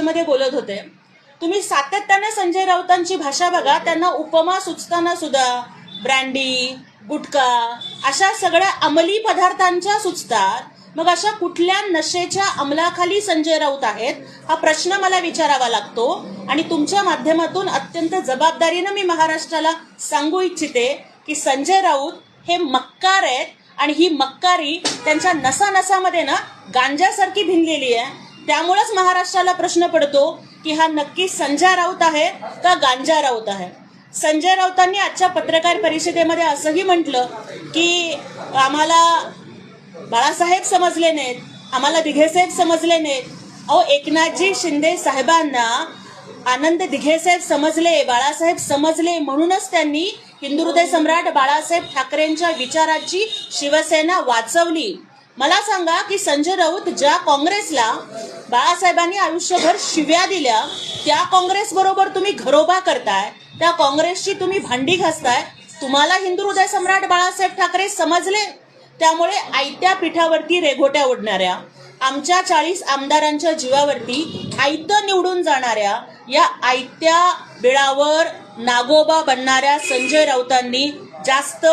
मध्ये बोलत होते. तुम्ही सातत्याने संजय राऊतांची भाषा बघा त्यांना उपमा सुचताना सुद्धा ब्रँडी गुटखा अशा सगळ्या अंमली पदार्थांच्या सुचतात. मग अशा कुठल्या नशेच्या अंमलाखाली संजय राऊत आहेत हा प्रश्न मला विचारावा लागतो. आणि तुमच्या माध्यमातून अत्यंत जबाबदारीनं मी महाराष्ट्राला सांगू इच्छिते की संजय राऊत हे मक्कार आहेत. आणि ही मक्कारी त्यांच्या नसानसामध्ये ना गांजासारखी भिनलेली आहे. त्यामुळेच महाराष्ट्राला प्रश्न पडतो की हा नक्की संजय राऊत आहे का गांजा राऊत आहे? संजय राऊतांनी आजच्या पत्रकार परिषदेमध्ये असंही म्हटलं की आम्हाला बाळासाहेब समजले नाहीत आम्हाला दिघेसाहेब समजले नाहीत. अहो एकनाथजी शिंदे साहेबांना आनंद दिघेसाहेब समजले बाळासाहेब समजले म्हणूनच त्यांनी हिंदू हृदय सम्राट बाळासाहेब ठाकरेंच्या विचाराची शिवसेना वाचवली. मला सांगा की संजय राऊत ज्या काँग्रेसला बाळासाहेबांनी आयुष्यभर शिव्या दिल्या त्या काँग्रेस बरोबर तुम्ही घरोबा करताय त्या काँग्रेसची तुम्ही भांडी घासताय तुम्हाला हिंदू हृदय सम्राट बाळासाहेब ठाकरे समजले? त्यामुळे आयत्या पीठावरती रेघोट्या उडणाऱ्या आमच्या चाळीस आमदारांच्या जीवावरती आयत निवडून जाणाऱ्या या आयत्या बिळावर नागोबा बनणाऱ्या संजय राऊतांनी जास्त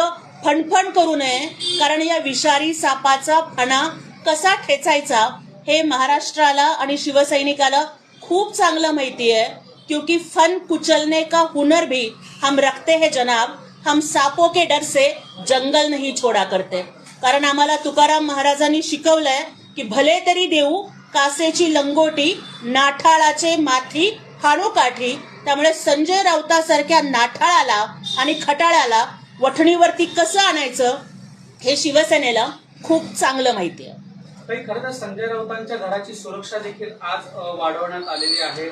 फणफण करू नये कारण या विषारी सापाचा फणा कसा ठेचायचा हे महाराष्ट्राला आणि शिवसैनिकाला खूप चांगलं माहिती आहे क्योंकि फन कुचलने का हुनर भी हम रखते हैं जनाब हम सापो के डर से जंगल नहीं छोड़ा करते. कारण आम्हाला तुकाराम महाराजांनी शिकवलंय की भले तरी देऊ कासेची लंगोटी नाठाळाचे माथी हाणू काठी त्यामुळे संजय राऊतासारख्या नाठाळाला आणि खटाळ्याला वठणीवरती कसं आणायचं हे शिवसेनेला खूप चांगलं माहिती आहे खरं तर संजय राऊतांच्या घराची सुरक्षा देखील आज वाढवण्यात आलेली आहे.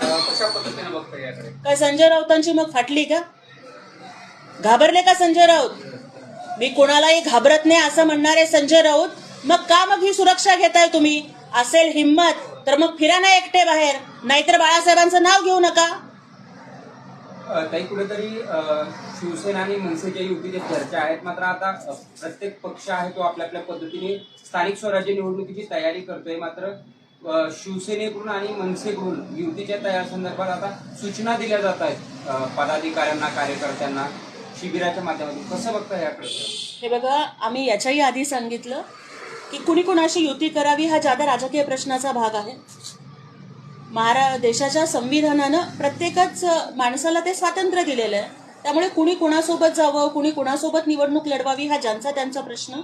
कशा पद्धतीने बघता याकडे? काय संजय राऊतांची मग फाटली का? घाबरले का संजय राऊत? मी कोणालाही घाबरत नाही असं म्हणणारे संजय राऊत मग का मग ही सुरक्षा घेताय तुम्ही? असेल हिंमत तर मग फिरा ना एकटे बाहेर. नाहीतर बाळासाहेबांचं नाव घेऊ नका. ताई कुठेतरी शिवसेना आणि मनसेच्या युतीचे चर्चा आहेत. मात्र आता प्रत्येक पक्ष आहे तो आपल्या आपल्या पद्धतीने स्थानिक स्वराज्य निवडणुकीची तयारी करतोय. मात्र शिवसेनेकडून आणि मनसेकडून युतीच्या तयार संदर्भात आता सूचना दिल्या जात आहेत पदाधिकाऱ्यांना कार्यकर्त्यांना शिबिराच्या माध्यमातून. कसं बघता याकडे? हे बघा आम्ही याच्याही आधी सांगितलं की कुणी कुणाशी युती करावी हा जादा राजकीय प्रश्नाचा भाग आहे. महारा देशाच्या संविधानानं प्रत्येकच माणसाला ते स्वातंत्र्य दिलेलं आहे. त्यामुळे कुणी कुणासोबत जावं कुणी कुणासोबत निवडणूक लढवावी हा ज्यांचा त्यांचा प्रश्न.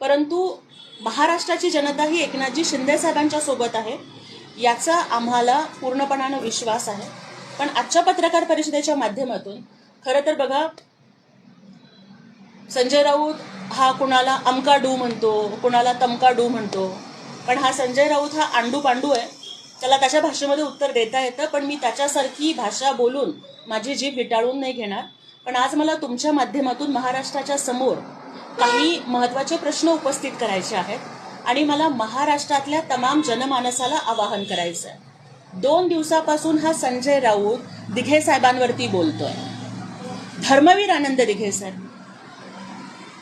परंतु महाराष्ट्राची जनता ही एकनाथजी शिंदेसाहेबांच्या सोबत आहे. याचा आम्हाला पूर्णपणानं विश्वास आहे. पण आजच्या पत्रकार परिषदेच्या माध्यमातून खरं तर बघा संजय राऊत हा कुणाला अमका डू म्हणतो कुणाला तमका डू म्हणतो. पण हा संजय राऊत हा आंडू पांडू आहे. त्याला त्याच्या भाषेमध्ये उत्तर देता येतं पण मी त्याच्यासारखी भाषा बोलून माझी जीभ विटाळून नाही घेणार. पण आज मला तुमच्या माध्यमातून महाराष्ट्राच्या समोर काही महत्त्वाचे प्रश्न उपस्थित करायचे आहेत आणि मला महाराष्ट्रातल्या तमाम जनमानसाला आवाहन करायचं आहे दोन दिवसापासून हा संजय राऊत दिघे साहेबांवरती बोलतोय. धर्मवीर आनंद दिघे साहेब.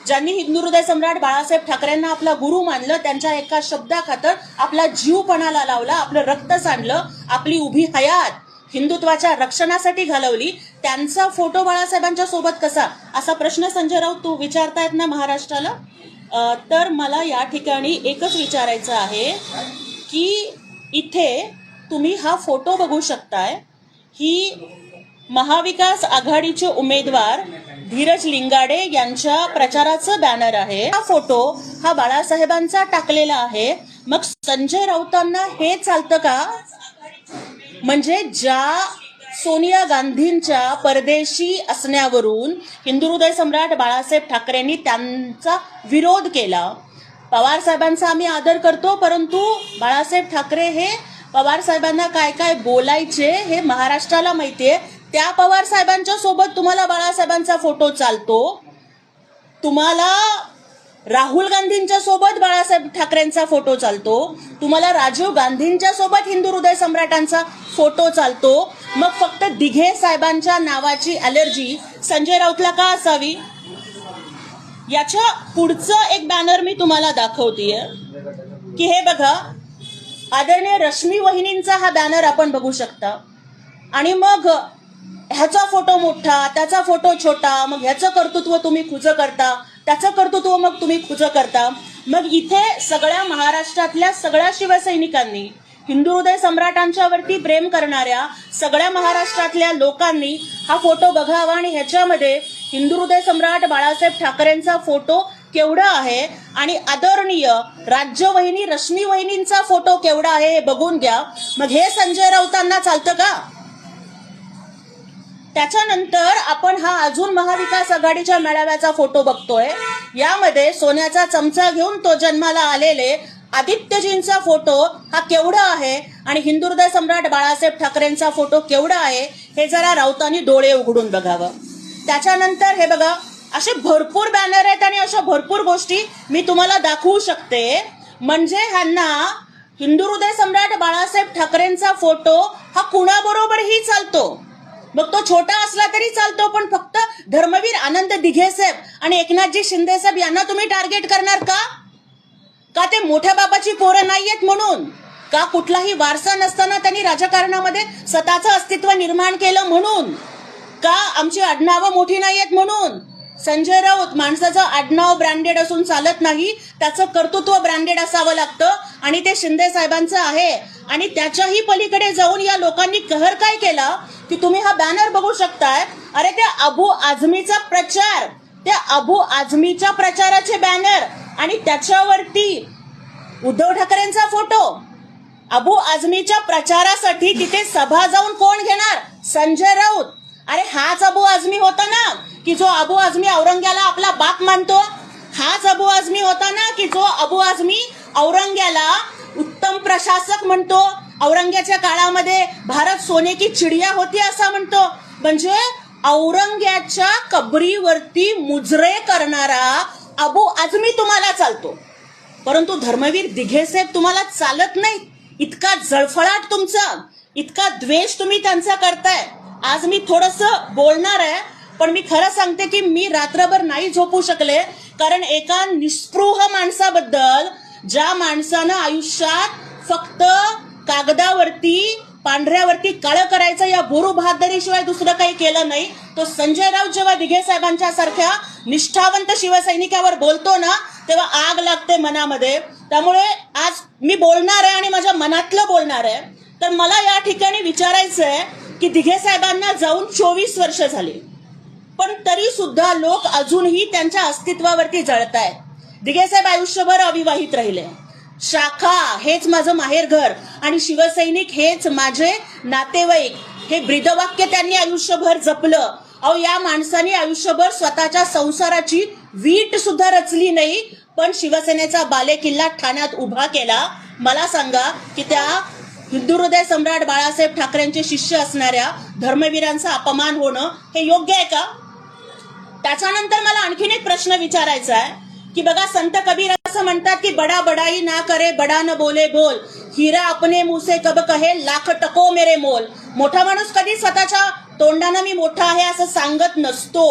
ज्यांनी हिंदू हृदय सम्राट बाळासाहेब ठाकरेंना आपला गुरु मानलं त्यांच्या एका शब्दाखातर आपला जीव पणाला लावला आपलं रक्त सांडलं आपली उभी हयात हिंदुत्वाच्या रक्षणासाठी घालवली. त्यांचा फोटो बाळासाहेबांच्या सोबत कसा? असा प्रश्न संजय राऊत तू विचारतायत ना महाराष्ट्राला? तर मला या ठिकाणी एकच विचारायचं आहे की इथे तुम्ही हा फोटो बघू शकताय. ही महाविकास आघाडीचे उमेदवार धीरज लिंगाडे यांच्या प्रचाराचं बॅनर आहे. हा फोटो हा बाळासाहेबांचा टाकलेला आहे. मग संजय राऊतांना हे चालतं का? म्हणजे ज्या सोनिया गांधींच्या परदेशी असण्यावरून हिंदू हृदय सम्राट बाळासाहेब ठाकरेंनी त्यांचा विरोध केला. पवार साहेबांचा आम्ही आदर करतो परंतु बाळासाहेब ठाकरे हे पवार साहेबांना काय काय बोलायचे हे महाराष्ट्राला माहितीये. त्या पवार साहेबांच्या सोबत तुम्हाला बाळासाहेबांचा फोटो चालतो. तुम्हाला राहुल गांधींच्या सोबत बाळासाहेब ठाकरेंचा फोटो चालतो. तुम्हाला राजीव गांधींच्या सोबत हिंदू हृदय सम्राटांचा फोटो चालतो. मग फक्त दिघे साहेबांच्या नावाची अलर्जी संजय राऊतला का असावी? याच्या पुढचं एक बॅनर मी तुम्हाला दाखवतीये. की हे बघा आदरणीय रश्मी वहिनींचा हा बॅनर आपण बघू शकता. आणि मग ह्याचा फोटो मोठा त्याचा फोटो छोटा मग ह्याचं कर्तृत्व तुम्ही खुजं करता त्याचं कर्तृत्व मग तुम्ही खुजं करता. मग इथे सगळ्या महाराष्ट्रातल्या सगळ्या शिवसैनिकांनी हिंदू हृदय सम्राटांच्यावरती प्रेम करणाऱ्या सगळ्या महाराष्ट्रातल्या लोकांनी हा फोटो बघावा आणि ह्याच्यामध्ये हिंदू हृदय सम्राट बाळासाहेब ठाकरेंचा फोटो केवढा आहे आणि आदरणीय राज्यवहिनी रश्मी वहिनींचा फोटो केवढा आहे हे बघून घ्या. मग हे संजय राऊतांना चालतं का? त्याच्यानंतर आपण हा अजून महाविकास आघाडीच्या मेळाव्याचा फोटो बघतोय. यामध्ये सोन्याचा चमचा घेऊन तो जन्माला आलेले आदित्यजींचा फोटो हा केवढा आहे आणि हिंदू सम्राट बाळासाहेब ठाकरेंचा फोटो केवढा आहे हे जरा राऊतांनी डोळे उघडून बघावं. त्याच्यानंतर हे बघा असे भरपूर बॅनर आहेत आणि अशा भरपूर गोष्टी मी तुम्हाला दाखवू शकते. म्हणजे ह्यांना हिंदू हृदय सम्राट बाळासाहेब ठाकरेंचा फोटो हा कुणाबरोबरही चालतो? मग तो छोटा असला तरी चालतो पण फक्त धर्मवीर आनंद दिघे साहेब आणि एकनाथजी शिंदे साहेब यांना तुम्ही टार्गेट करणार का? का ते मोठ्या बाबाची पोरं नाहीयेत म्हणून? का कुठलाही वारसा नसताना त्यांनी राजकारणामध्ये स्वतःचं अस्तित्व निर्माण केलं म्हणून? का आमची आडनावं मोठी नाहीयेत म्हणून? संजय राऊत माणसाचं आडनाव ब्रँडेड असून चालत नाही त्याचं कर्तृत्व ब्रँडेड असावं लागतं आणि ते शिंदे साहेबांचं आहे. आणि त्याच्याही पलीकडे जाऊन या लोकांनी कहर काय केला? की तुम्ही हा बॅनर बघू शकताय. अरे त्या अबू आझमीचा प्रचार. त्या अबू आझमीच्या प्रचाराचे बॅनर आणि त्याच्यावरती उद्धव ठाकरेंचा फोटो अबू आझमीच्या प्रचारासाठी तिथे सभा जाऊन कोण घेणार? संजय राऊत. अरे हाच अबू आझमी होता ना की जो अबू आझमी औरंग्याला आपला बाप मानतो? हाच अबू आझमी होता ना की जो अबू आझमी औरंग्याला उत्तम प्रशासक म्हणतो? औरंग्याच्या काळामध्ये भारत सोने की चिडिया होती असं म्हणतो. म्हणजे औरंग्याच्या कबरीवरती मुजरे करणारा अबू आझमी तुम्हाला चालतो. परंतु धर्मवीर दिघे साहेब तुम्हाला चालत नाही इतका जळफळाट तुमचा इतका द्वेष तुम्ही त्यांचा करताय. आज मी थोडस बोलणार आहे पण मी खरं सांगते की मी रात्रभर नाही झोपू शकले कारण एका निस्पृह माणसाबद्दल ज्या माणसानं आयुष्यात फक्त कागदावरती पांढऱ्यावरती काळं करायचं या गुरु बहादरीशिवाय दुसरं काही केलं नाही. तो संजय राऊत जेव्हा दिघे साहेबांच्या सारख्या निष्ठावंत शिवसैनिकावर बोलतो ना तेव्हा आग लागते मनामध्ये. त्यामुळे आज मी बोलणार आहे आणि माझ्या मनातलं बोलणार आहे. तर मला या ठिकाणी विचारायचं आहे की दिघे साहेबांना जाऊन चोवीस वर्ष झाली. पण तरी सुद्धा लोक अजूनही त्यांच्या अस्तित्वावरती जळतायत. दिघे साहेब आयुष्यभर अविवाहित राहिले. शाखा हेच माझं माहेरघर आणि शिवसैनिक हेच माझे नातेवाईक. हे ब्रीदवाक्य त्यांनी आयुष्यभर जपलं. अहो या माणसाने आयुष्यभर स्वतःच्या संसाराची वीट सुद्धा रचली नाही पण शिवसेनेचा बालेकिल्ला ठाण्यात उभा केला. मला सांगा की त्या हिंदू हृदय सम्राट बाळासाहेब ठाकरेंचे शिष्य असणाऱ्या धर्मवीरांचा अपमान होणं हे योग्य आहे का? त्याच्यानंतर मला आणखीन एक प्रश्न विचारायचा आहे की बघा संत कबीर असं म्हणतात की बडा बडाई ना करे बडा न बोले बोल. हिरा अपने मुसे कब कहे लाख टको मेरे मोल. मोठा माणूस कधी स्वतःच्या तोंडानं मी मोठा आहे असं सांगत नसतो.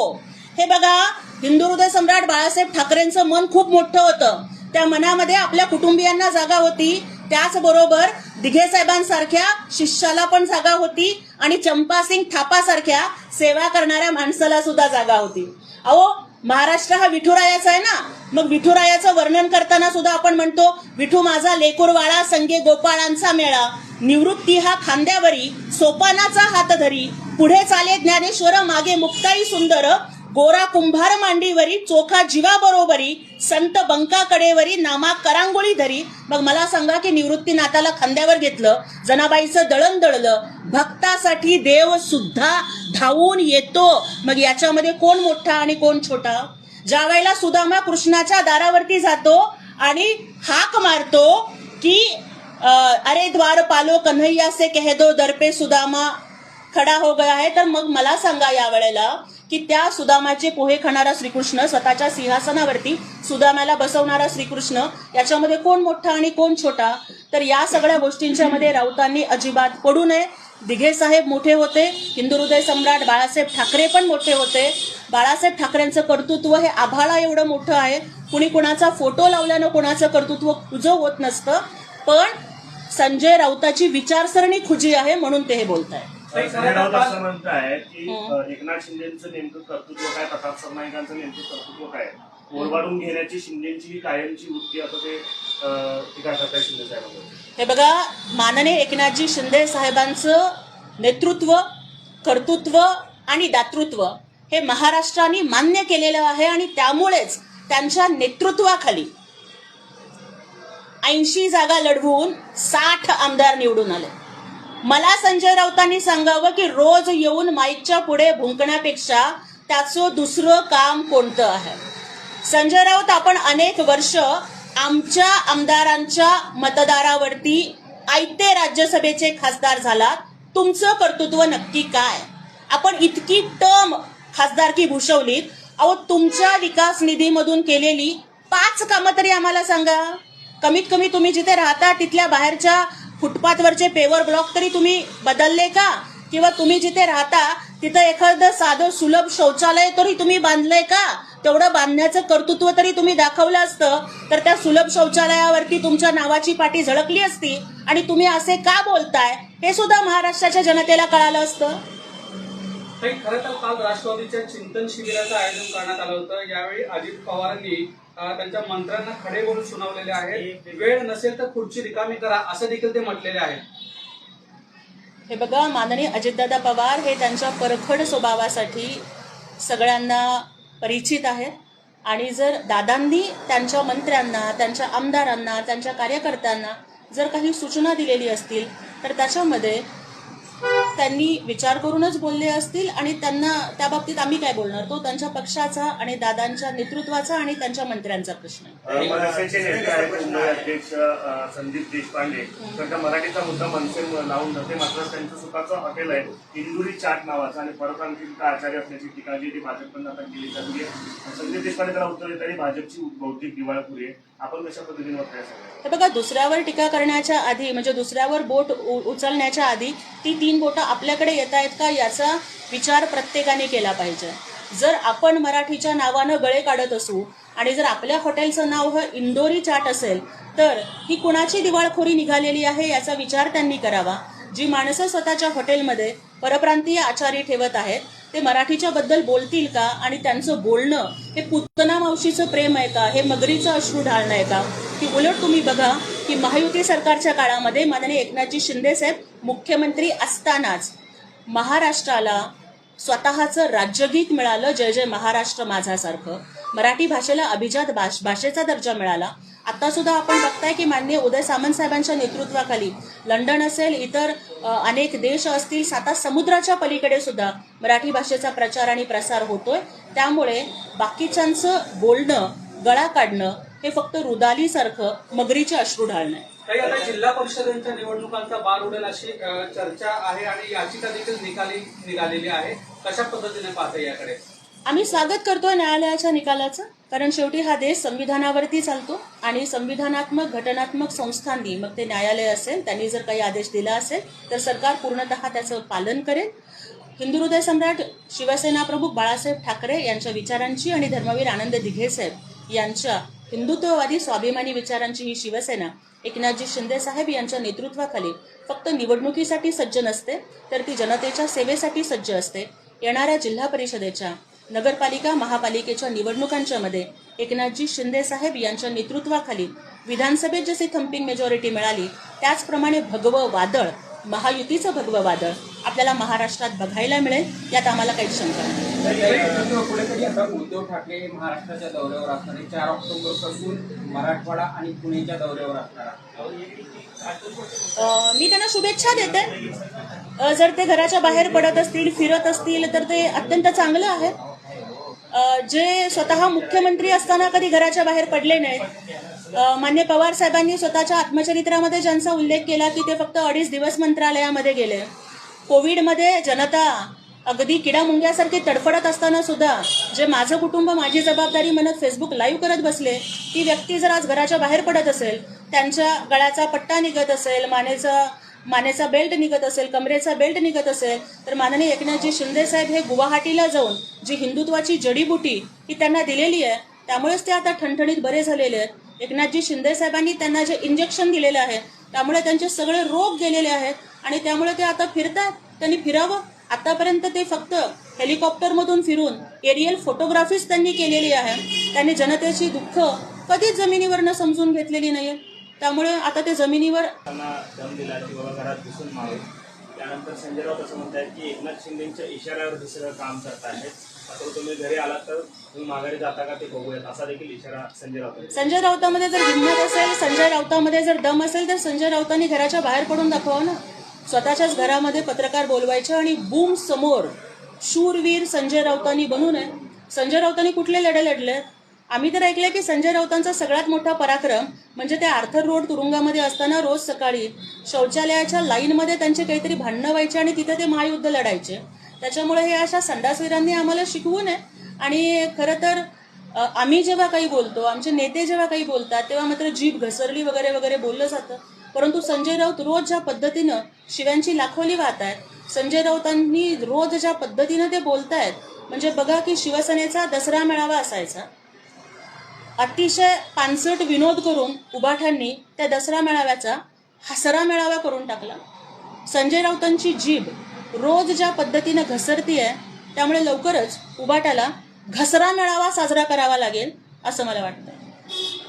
हे बघा हिंदू हृदय सम्राट बाळासाहेब ठाकरेंचं मन खूप मोठं होतं. त्या मनामध्ये आपल्या कुटुंबियांना जागा होती. त्याचबरोबर दिघे साहेबांसारख्या शिष्याला पण जागा होती आणि चंपासिंग थापासारख्या सेवा करणाऱ्या माणसाला सुद्धा जागा होती. अहो महाराष्ट्र हा विठुरायाचा आहे ना? मग विठुरायाचं वर्णन करताना सुद्धा आपण म्हणतो विठू माझा लेकुरवाळा संगे गोपाळांचा मेळा. निवृत्ती हा खांद्यावरी सोपानाचा हात धरी पुढे चाले ज्ञानेश्वर मागे मुक्ताई सुंदर. गोरा कुंभार मांडीवरी चोखा जीवाबरोबरी संत संत बंकाकडेवरी नामा करांगोळी धरी. मग मला सांगा की निवृत्ती नाताला खांद्यावर घेतलं जनाबाईचं दळण दळलं भक्तासाठी देव सुद्धा धावून येतो. मग याच्यामध्ये कोण मोठा आणि कोण छोटा? ज्या वेळेला सुदामा कृष्णाच्या दारावरती जातो आणि हाक मारतो की अरे द्वार पालो कन्हैया से कह दो दर्पे सुदामा खडा हो गया है तर मग मला सांगा या वेळेला की त्या सुदामाचे पोहे खाणारा श्रीकृष्ण स्वतःच्या सिंहासनावरती सुदामाला बसवणारा श्रीकृष्ण याच्यामध्ये कोण मोठा आणि कोण छोटा? तर या सगळ्या गोष्टींच्या मध्ये राऊतांनी अजिबात पडू नये. दिघे साहेब मोठे होते हिंदू हृदय सम्राट बाळासाहेब ठाकरे पण मोठे होते. बाळासाहेब ठाकरेंचं कर्तृत्व हे आभाळा एवढं मोठं आहे. कुणी कुणाचा फोटो लावल्यानं कुणाचं कर्तृत्व खुजं होत नसतं. पण संजय राऊताची विचारसरणी खुजी आहे म्हणून ते हे बोलत आहे तर असं म्हणताय की हं. एकनाथ शिंदेचं नेमकं कर्तृत्व काय? प्रताप सरनाईकांचं नेमकं कर्तृत्व काय? ओरबाडून घेण्याची शिंदेची कायमची वृत्ती ते अ, टीका करताय शिंदे साहेबांवर. हे बघा माननीय एकनाथजी शिंदे साहेबांचं नेतृत्व कर्तृत्व आणि दातृत्व हे महाराष्ट्राने मान्य केलेलं आहे आणि त्यामुळेच त्यांच्या नेतृत्वाखाली ऐंशी जागा लढवून साठ आमदार निवडून आले. मला संजय राऊतांनी सांगावं की रोज येऊन माईकच्या पुढे भुंकण्यापेक्षा त्याचं दुसरं काम कोणतं आहे? संजय राऊत आपण अनेक वर्ष आमच्या आमदारांच्या मतदारावरती आयते राज्यसभेचे खासदार झालात. तुमचं कर्तृत्व नक्की काय? आपण इतकी टर्म खासदारकी भूषवलीत. अहो तुमच्या विकास निधीमधून केलेली पाच कामं तरी आम्हाला सांगा. कमीत कमी तुम्ही जिथे राहता तिथल्या बाहेरच्या फुटपाथवरचे पेवर ब्लॉक तरी तुम्ही बदलले का? किंवा तुम्ही जिथे राहता तिथं एखादं साधं सुलभ शौचालय तरी तुम्ही बांधलंय का? तेवढं बांधण्याचं कर्तृत्व तरी तुम्ही दाखवलं असतं तर त्या सुलभ शौचालयावरती तुमच्या नावाची पाटी झळकली असती आणि तुम्ही असे का बोलताय? हे सुद्धा महाराष्ट्राच्या जनतेला कळालं असतं. नाही खरं तर काल राष्ट्रवादीच्या चिंतन शिबिराचं आयोजन करण्यात आलं होतं. यावेळी अजित पवारांनी त्यांच्या मंत्र्यांना खडे बोलून सुनावलेले आहेत. वेळ नसेल तर खुर्ची रिकामी करा असं देखील ते म्हटलेले आहेत. हे बघा माननीय अजितदादा पवार हे त्यांच्या परखड स्वभावासाठी सगळ्यांना परिचित आहेत. आणि जर दादांनी त्यांच्या मंत्र्यांना त्यांच्या आमदारांना त्यांच्या कार्यकर्त्यांना जर काही सूचना दिलेली असतील तर त्याच्यामध्ये त्यांनी विचार करूनच बोलले असतील आणि त्यांना त्या बाबतीत आम्ही काय बोलणार? तो त्यांच्या पक्षाचा आणि दादांच्या नेतृत्वाचा आणि त्यांच्या मंत्र्यांचा प्रश्न अध्यक्ष संदीप देशपांडे. त्यांचा मराठीचा मुद्दा मनसे लावून जाते मात्र त्यांचं स्वतःचं हॉटेल आहे इंदुरी चाट नावाचं. आणि परत आणखी तिथं आचार्य असण्याची टीका जी ती भाजपकडून आता केली जाते. संदीप देशपांडे त्याला उत्तर देत आणि भाजपची बौद्धिक दिवाळखोरी आहे. आपण कशा पद्धतीने हे बघा दुसऱ्यावर टीका करण्याच्या आधी म्हणजे दुसऱ्यावर बोट उचलण्याच्या आधी ती तीन बोटं आपल्याकडे येत आहेत का याचा विचार प्रत्येकाने केला पाहिजे. जर आपण मराठीच्या नावानं गळे काढत असू आणि जर आपल्या हॉटेलचं नाव हे इंदोरी चाट असेल तर ही कुणाची दिवाळखोरी निघालेली आहे याचा विचार त्यांनी करावा. जी माणसं स्वतःच्या हॉटेलमध्ये परप्रांतीय आचारी ठेवत आहेत ते मराठीच्या बद्दल बोलतील का? आणि त्यांचं बोलणं हे पुतना मावशीचं प्रेम आहे का? हे मगरीचं अश्रू ढाळणं आहे का? की उलट तुम्ही बघा की महायुती सरकारच्या काळामध्ये माननीय एकनाथजी शिंदे साहेब मुख्यमंत्री असतानाच महाराष्ट्राला स्वतःचं राज्यगीत मिळालं जय जय महाराष्ट्र माझ्यासारखं. मराठी भाषेला अभिजात भाष भाषेचा दर्जा मिळाला. आता सुद्धा आपण बघताय की मान्य उदय सामंत साहेबांच्या नेतृत्वाखाली लंडन असेल इतर अनेक देश असतील साता समुद्राच्या पलीकडे सुद्धा मराठी भाषेचा प्रचार आणि प्रसार होतोय. त्यामुळे बाकीच्यांचं बोलणं गळा काढणं हे फक्त रुदालीसारखं मगरीचे अश्रू ढाळणं आहे. काही आता जिल्हा परिषदेच्या निवडणुकांचा बार उडेल अशी चर्चा आहे आणि याचिका देखील निकाली निघालेली आहे. कशा पद्धतीने पाहते याकडे? आम्ही स्वागत करतो न्यायालयाच्या निकालाचं कारण शेवटी हा देश संविधानावरती चालतो आणि संविधानात्मक घटनात्मक संस्थांनी मग ते न्यायालय असेल त्यांनी जर काही आदेश दिला असेल तर सरकार पूर्णतः त्याचं पालन करेल. हिंदू हृदय सम्राट शिवसेना प्रमुख बाळासाहेब ठाकरे यांच्या विचारांची आणि धर्मवीर आनंद दिघे साहेब यांच्या हिंदुत्ववादी स्वाभिमानी विचारांची ही शिवसेना एकनाथजी शिंदे साहेब यांच्या नेतृत्वाखाली फक्त निवडणुकीसाठी सज्ज नसते तर ती जनतेच्या सेवेसाठी सज्ज असते. येणाऱ्या जिल्हा परिषदेच्या नगरपालिका महापालिकेच्या निवडणुकांच्या मध्ये एकनाथजी शिंदे साहेब यांच्या नेतृत्वाखाली विधानसभेत जशी थम्पिंग मेजॉरिटी मिळाली त्याचप्रमाणे भगवं वादळ महायुतीचं भगवं वादळ आपल्याला महाराष्ट्रात बघायला मिळेल यात आम्हाला काही शंका नाही. उद्धव ठाकरे महाराष्ट्राच्या दौऱ्यावर असणार चार ऑक्टोबरपासून मराठवाडा आणि पुणेच्या दौऱ्यावर असणार मी त्यांना शुभेच्छा देते. जर ते घराच्या बाहेर पडत असतील फिरत असतील तर ते अत्यंत चांगलं आहे. जे स्वतः मुख्यमंत्री असताना कधी घराच्या बाहेर पडले नाहीत मान्य पवार साहेबांनी स्वतःच्या आत्मचरित्रामध्ये ज्यांचा उल्लेख केला की ते फक्त अडीच दिवस मंत्रालयामध्ये गेले. कोविडमध्ये जनता अगदी किडामुंग्यासारखी तडफडत असताना सुद्धा जे माझं कुटुंब माझी जबाबदारी म्हणत फेसबुक लाईव्ह करत बसले ती व्यक्ती जर आज घराच्या बाहेर पडत असेल त्यांच्या गळ्याचा पट्टा निघत असेल मानेचा मानेचा बेल्ट निघत असेल कमरेचा बेल्ट निघत असेल तर माननीय एकनाथजी शिंदे साहेब हे गुवाहाटीला जाऊन जी हिंदुत्वाची जडीबुटी ही त्यांना दिलेली आहे त्यामुळेच ते आता ठणठणीत बरे झालेले आहेत. एकनाथजी शिंदे साहेबांनी त्यांना जे इंजेक्शन दिलेलं आहे त्यामुळे त्यांचे सगळे रोग गेलेले आहेत आणि त्यामुळे ते आता फिरतात. त्यांनी फिरावं. आतापर्यंत ते फक्त हेलिकॉप्टरमधून फिरून एरियल फोटोग्राफीच त्यांनी केलेली आहे. त्यांनी जनतेची दुःख कधीच जमिनीवरनं समजून घेतलेली नाहीये. त्यामुळे आता ते जमिनीवर त्यांना दम दिला की बाबा घरात घुसून मारू त्यानंतर संजय राऊत असं म्हणतात की एकनाथ शिंदेच्या इशाऱ्यावर सगळं काम करत आहेत. आता तुम्ही घरी आलात तर तुम्ही माघारी जाता का ते बघूयात. असा देखील इशारा संजय राऊत संजय राऊतामध्ये जर हिंमत असेल संजय राऊतामध्ये जर दम असेल तर संजय राऊतांनी घराच्या बाहेर पडून दाखवावं ना. स्वतःच्याच घरामध्ये पत्रकार बोलवायचे आणि बूम समोर शूरवीर संजय राऊतांनी बनू नये. संजय राऊतांनी कुठले लढे लढले आम्ही तर ऐकलंय की संजय राऊतांचा सगळ्यात मोठा पराक्रम म्हणजे ते आर्थर रोड तुरुंगामध्ये असताना रोज सकाळी शौचालयाच्या लाईनमध्ये त्यांचे काहीतरी भांडणं व्हायचे आणि तिथे ते महायुद्ध लढायचे. त्याच्यामुळे हे अशा संडासवीरांनी आम्हाला शिकवू नये आणि खरं तर आम्ही जेव्हा काही बोलतो आमचे नेते जेव्हा काही बोलतात तेव्हा मात्र जीभ घसरली वगैरे वगैरे बोललं जातं. परंतु संजय राऊत रोज ज्या पद्धतीनं शिव्यांची लाखोली वाहत आहेत संजय राऊतांनी रोज ज्या पद्धतीनं ते बोलतायत म्हणजे बघा की शिवसेनेचा दसरा मेळावा असायचा. अतिशय पानसट विनोद करून उबाठ्यांनी त्या दसरा मेळाव्याचा हसरा मेळावा करून टाकला. संजय राऊतांची जीभ रोज ज्या पद्धतीनं घसरतीये त्यामुळे लवकरच उबाटाला घसरा मेळावा साजरा करावा लागेल असं मला वाटतं.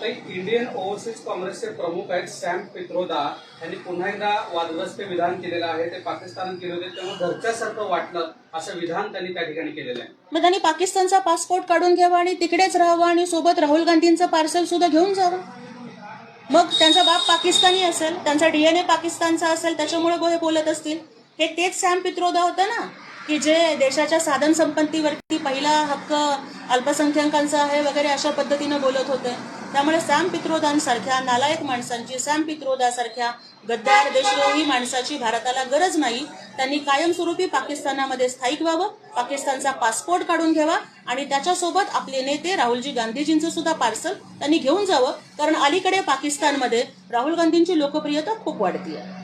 तर इंडियन ओव्हरसीज काँग्रेसचे प्रमुख आहेत सॅम पित्रोदा यांनी पुन्हा एकदा वादग्रस्त विधान केलेलं आहे. ते पाकिस्तान केले होते. तेव्हा घरच्यासारखं वाटलं असं विधान त्यांनी त्या ठिकाणी केलेलं आहे. मग त्यांनी पाकिस्तानचा पासपोर्ट काढून घ्यावा आणि तिकडेच राहावं आणि सोबत राहुल गांधींचं पार्सल सुद्धा घेऊन जावं? मग त्यांचा बाप पाकिस्तानी असेल त्यांचा डीएनए पाकिस्तानचा असेल त्याच्यामुळे हे बोलत असतील. हे तेच सॅम पित्रोदा होतं ना? की जे देशाच्या साधन संपत्तीवरती पहिला हक्क अल्पसंख्याकांचा आहे वगैरे अशा पद्धतीनं बोलत होते. त्यामुळे सॅम पित्रोदांसारख्या नालायक माणसांची सॅम पित्रोदासारख्या गद्दार देशद्रोही माणसाची भारताला गरज नाही. त्यांनी कायमस्वरूपी पाकिस्तानामध्ये स्थायिक व्हावं पाकिस्तानचा पासपोर्ट काढून घ्यावा आणि त्याच्यासोबत आपले नेते राहुलजी गांधीजींचं सुद्धा पार्सल त्यांनी घेऊन जावं कारण अलीकडे पाकिस्तानमध्ये राहुल गांधींची लोकप्रियता खूप वाढती आहे